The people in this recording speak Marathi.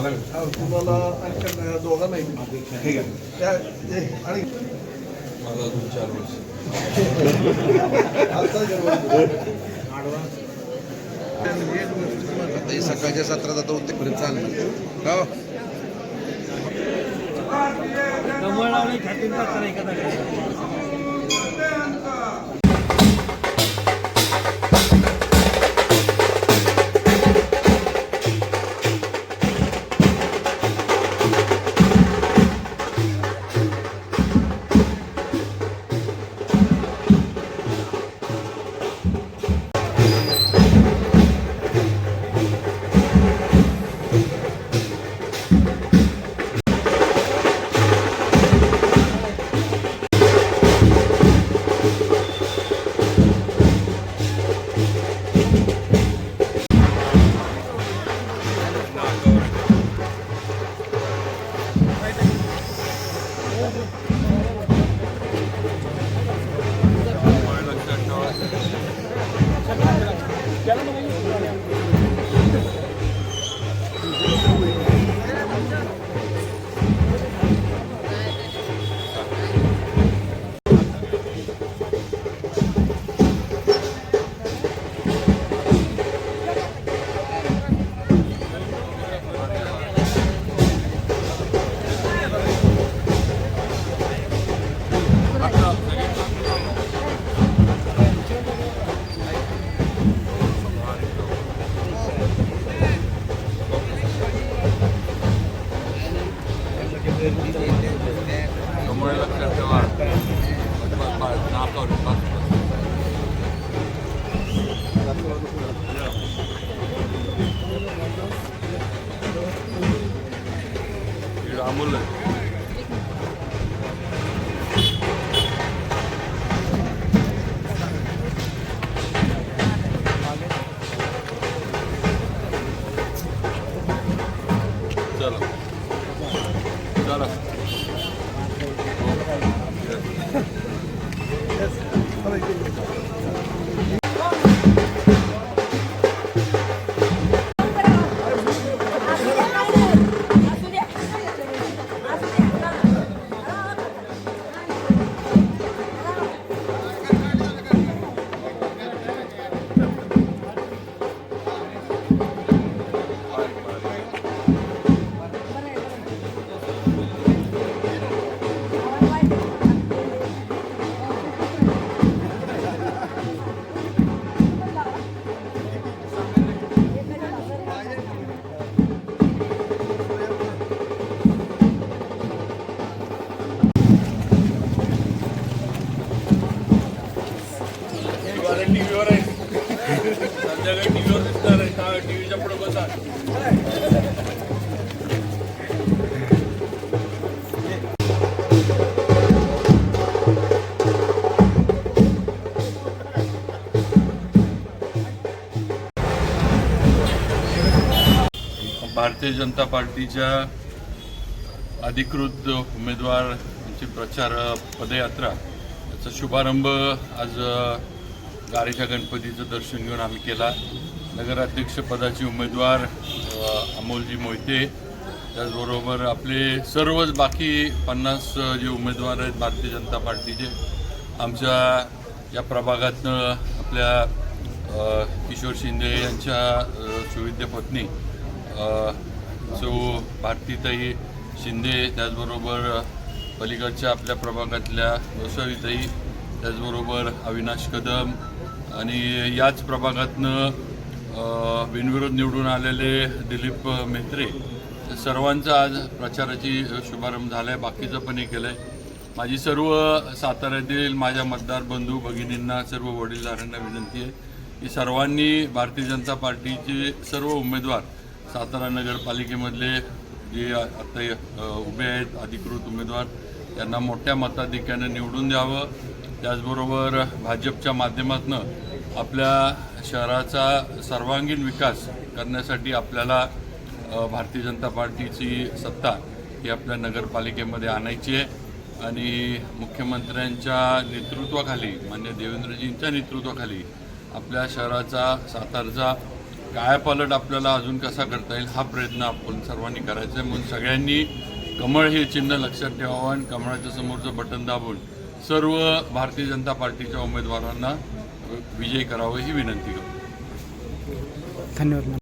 हो, तुम्हाला आणखी दोघांना ठीक आहे. त्या ते आणि मला दोन चार वर्ष. आता हे सकाळच्या सत्रात आता उद्यापर्यंत चालणार का? कमळ तर एखादा कमळ 到了，到了。भारतीय जनता पार्टीच्या अधिकृत उमेदवार यांची प्रचार पदयात्रा याचा शुभारंभ आज गारेच्या गणपतीचं दर्शन घेऊन आम्ही केला. नगराध्यक्षपदाचे उमेदवार अमोलजी मोहिते. त्याचबरोबर आपले सर्वच बाकी पन्नास जे उमेदवार आहेत भारतीय जनता पार्टीचे आमच्या या प्रभागातनं आपल्या किशोर शिंदे यांच्या अ, सुविद्य पत्नी सौ भारतीताई शिंदे त्याचबरोबर पलीकडच्या आपल्या प्रभागातल्या गोसावीताई त्याचबरोबर अविनाश कदम आणि याच प्रभागातनं बिनविरोध निवडून आलेले दिलीप मेत्रे सर्वांचा आज प्रचाराची शुभारंभ झाला आहे बाकीचं पण हे केलं आहे माझी सर्व साताऱ्यातील माझ्या मतदार बंधू भगिनींना सर्व वडीलधाऱ्यांना विनंती आहे की सर्वांनी भारतीय जनता पार्टीचे सर्व उमेदवार सातारा नगरपालिकेमधले जे आता उभे आहेत अधिकृत उमेदवार त्यांना मोठ्या मताधिक्यानं निवडून द्यावं. त्याचबरोबर भाजपच्या माध्यमातून आपल्या शहराचा सर्वांगीण विकास करण्यासाठी आपल्याला भारतीय जनता पार्टीची सत्ता ही आपल्या नगरपालिकेमध्ये आणायची आहे. आणि मुख्यमंत्र्यांच्या नेतृत्वाखाली मान्य देवेंद्रजींच्या नेतृत्वाखाली आपल्या शहराचा सातारचा कायापालट आपल्याला अजून कसा करता येईल हा प्रयत्न आपण सर्वांनी करायचा आहे. म्हणून सगळ्यांनी कमळ हे चिन्ह लक्षात ठेवावं आणि कमळाच्या समोरचं बटन दाबून सर्व भारतीय जनता पार्टीच्या उमेदवारांना विजयी करावं ही विनंती करतो धन्यवाद